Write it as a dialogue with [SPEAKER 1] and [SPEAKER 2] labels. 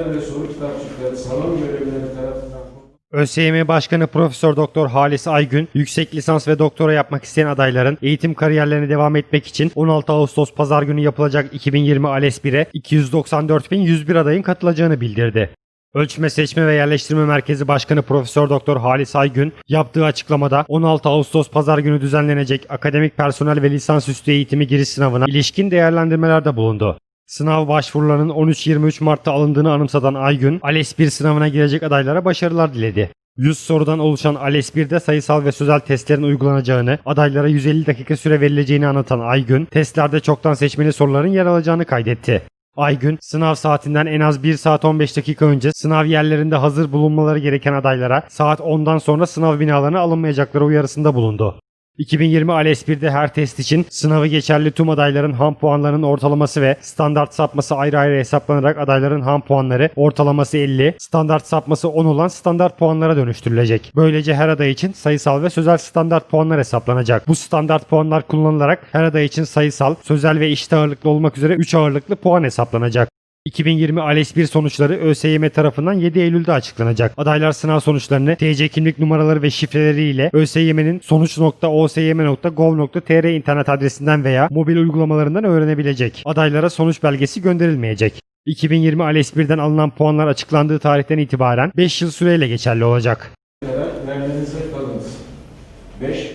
[SPEAKER 1] kağıtları ve soru kitapçıkları salon görevlileri tarafından
[SPEAKER 2] ÖSYM Başkanı Profesör Doktor Halis Aygün, yüksek lisans ve doktora yapmak isteyen adayların eğitim kariyerlerine devam etmek için 16 Ağustos Pazar günü yapılacak 2020 ALES 1'e 294.101 adayın katılacağını bildirdi. Ölçme Seçme ve Yerleştirme Merkezi Başkanı Profesör Doktor Halis Aygün yaptığı açıklamada 16 Ağustos Pazar günü düzenlenecek akademik personel ve lisansüstü eğitimi giriş sınavına ilişkin değerlendirmelerde bulundu. Sınav başvurularının 13-23 Mart'ta alındığını anımsatan Aygün, ALES 1 sınavına girecek adaylara başarılar diledi. 100 sorudan oluşan ALES 1'de sayısal ve sözel testlerin uygulanacağını, adaylara 150 dakika süre verileceğini anlatan Aygün, testlerde çoktan seçmeli soruların yer alacağını kaydetti. Aygün, sınav saatinden en az 1 saat 15 dakika önce sınav yerlerinde hazır bulunmaları gereken adaylara saat 10'dan sonra sınav binalarına alınmayacakları uyarısında bulundu. 2020 ALES 1'de her test için sınavı geçerli tüm adayların ham puanlarının ortalaması ve standart sapması ayrı ayrı hesaplanarak adayların ham puanları ortalaması 50, standart sapması 10 olan standart puanlara dönüştürülecek. Böylece her aday için sayısal ve sözel standart puanlar hesaplanacak. Bu standart puanlar kullanılarak her aday için sayısal, sözel ve eşit ağırlıklı olmak üzere 3 ağırlıklı puan hesaplanacak. 2020 ALES 1 sonuçları ÖSYM tarafından 7 Eylül'de açıklanacak. Adaylar sınav sonuçlarını TC kimlik numaraları ve şifreleriyle ÖSYM'nin sonuç.osym.gov.tr internet adresinden veya mobil uygulamalarından öğrenebilecek. Adaylara sonuç belgesi gönderilmeyecek. 2020 ALES 1'den alınan puanlar açıklandığı tarihten itibaren 5 yıl süreyle geçerli olacak.
[SPEAKER 1] verdiğinizde kalınız. 5.